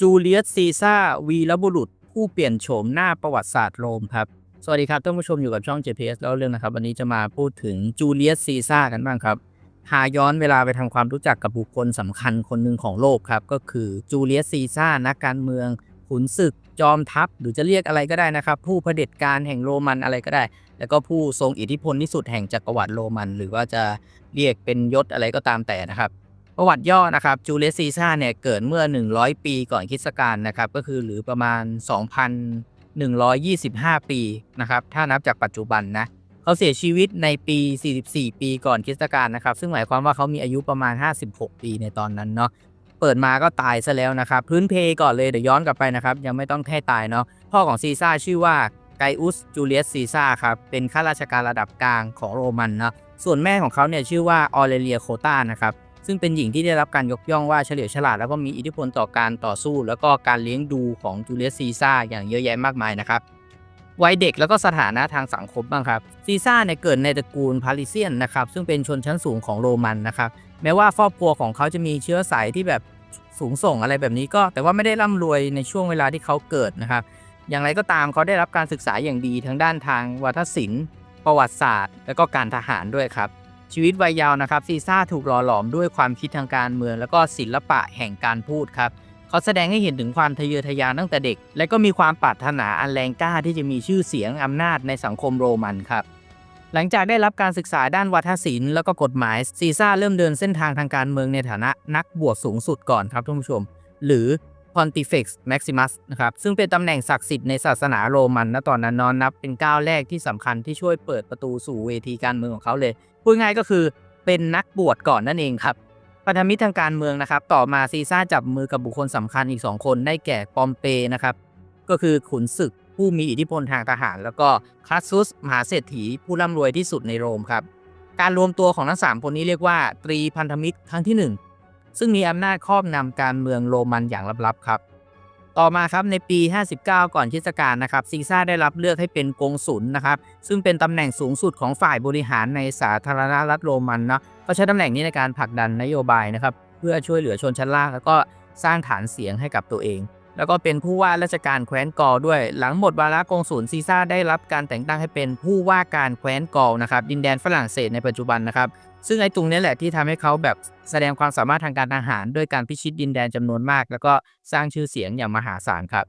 จูเลียสซีซ่าร์วีรบุรุษ ผู้เปลี่ยนโฉมหน้าประวัติศาสตร์โรมครับ สวัสดีครับท่านผู้ชมอยู่กับช่อง JPS แล้วเรื่องนะครับ วันนี้จะมาพูดถึงจูเลียสซีซ่าร์กันบ้างครับ หาย้อนเวลาไปทำความรู้จักกับบุคคลสำคัญคนหนึ่งของโลกครับ ก็คือจูเลียสซีซ่าร์นักการเมือง ขุนศึก จอมทัพ หรือจะเรียกอะไรก็ได้นะครับ ผู้เผด็จการแห่งโรมันอะไรก็ได้ แล้วก็ผู้ทรงอิทธิพลที่สุดแห่งจักรวรรดิโรมัน หรือว่าจะเรียกเป็นยศอะไรก็ตามแต่นะครับ ประวัติย่อนะครับจูเลียสซีซ่าเนี่ยเกิดเมื่อ 100 ปีก่อนคริสตกาลนะครับก็คือหรือประมาณ 2,125 ปีนะครับถ้านับจากปัจจุบันนะเขาเสียชีวิตในปี 44 ปีก่อนคริสตกาลนะครับซึ่งหมายความว่าเขามีอายุประมาณ 56 ปีในตอนนั้นเนาะเปิดมาก็ตายซะแล้วนะครับ พื้นเพก่อนเลยเดี๋ยวย้อนกลับไปนะครับ ยังไม่ต้องให้ตายเนาะพ่อของซีซ่าชื่อว่าไกอุสจูเลียสซีซ่าครับเป็นข้าราชการระดับกลางของโรมันเนาะส่วนแม่ของเขาเนี่ยชื่อว่าออเรเลียโคตานะครับ ซึ่งเป็นหญิงที่ได้รับการยกย่องว่าเฉลียวฉลาดแล้วก็มีอิทธิพลต่อการต่อสู้ แล้วก็การเลี้ยงดูของจูเลียสซีซ่าอย่างเยอะแยะมากมายนะครับวัยเด็กแล้วก็สถานะทางสังคมบ้างครับซีซ่าเนี่ยเกิดในตระกูลพาริเซียนนะครับซึ่งเป็นชนชั้นสูงของโรมันนะครับแม้ว่าครอบครัวของเขาจะมีเชื้อสายที่แบบสูงส่งอะไรแบบนี้ก็ แต่ว่าไม่ได้ร่ำรวยในช่วงเวลาที่เขาเกิดนะครับ อย่างไรก็ตามเขาได้รับการศึกษาอย่างดีทั้งด้านทางวัฒนศิลป์ ประวัติศาสตร์ และก็การทหารด้วยครับ ชีวิตวัยยาวนะครับซีซ่าถูกหล่อหลอมด้วยความคิดทางการเมือง แล้วก็ศิลปะแห่งการพูดครับเขาแสดงให้เห็นถึงความทะเยอทะยานตั้งแต่เด็ก และก็มีความปรารถนาอันแรงกล้าที่จะมีชื่อเสียงอำนาจในสังคมโรมันครับหลังจากได้รับการศึกษาด้านวัฒนศิลป์แล้วก็กฎหมายซีซ่าเริ่มเดินเส้นทางทางการเมืองในฐานะนักบวชสูงสุดก่อนครับท่านผู้ชม หรือ Pontifex Maximus นะครับ ซึ่งเป็นตำแหน่งศักดิ์สิทธิ์ในศาสนาโรมันณตอนนั้นนอนนับเป็นก้าวแรกที่สำคัญที่ช่วยเปิดประตูสู่เวทีการเมืองของเขาเลย พูดง่ายก็คือเป็นนักบวชก่อนนั่นเองครับพันธมิตรทางการเมืองนะครับ ต่อมาซีซ่าจับมือกับบุคคลสำคัญอีก 2 คนได้แก่ปอมเปนะครับ ก็คือขุนศึกผู้มีอิทธิพลทางทหาร แล้วก็คลัสซุสมหาเศรษฐีผู้ร่ำรวยที่สุดในโรมครับ การรวมตัวของทั้ง 3 คนนี้เรียกว่า ตรีพันธมิตรครั้งที่ 1 ซึ่งมีอำนาจครอบนำการเมืองโรมันอย่างลับๆครับ ต่อมาครับในปี 59 ก่อนคริสตกาลนะครับซีซ่าได้รับเลือกให้เป็นกงสุลนะครับซึ่งเป็นตำแหน่งสูงสุดของฝ่ายบริหารในสาธารณรัฐโรมันเนาะเขาใช้ตำแหน่งนี้ในการผลักดันนโยบายนะครับเพื่อช่วยเหลือชนชั้นล่างแล้วก็สร้างฐานเสียงให้กับตัวเอง แล้วก็เป็นผู้ว่าราชการแคว้นกอลด้วย หลังหมดวาระกงสุลซีซ่าได้รับการแต่งตั้งให้เป็นผู้ว่าการแคว้นกอลนะครับดินแดนฝรั่งเศสในปัจจุบันนะครับ ซึ่งไอ้ตรงนี้แหละที่ทำให้เขาแบบแสดงความสามารถทางการทหารด้วยการพิชิตดินแดนจำนวนมาก แล้วก็สร้างชื่อเสียงอย่างมหาศาลครับ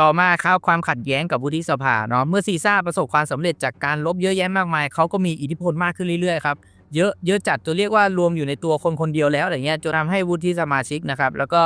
ต่อมาครับความขัดแย้งกับวุฒิสภาเนาะเมื่อซีซ่าประสบความสำเร็จจากการลบเยอะแยะมากมายเขาก็มีอิทธิพลมากขึ้นเรื่อยๆครับเยอะเยอะจัดจนเรียกว่ารวมอยู่ในตัวคนคนเดียวแล้วอะไรเงี้ยจนทำให้วุฒิสมาชิกนะครับ แล้วก็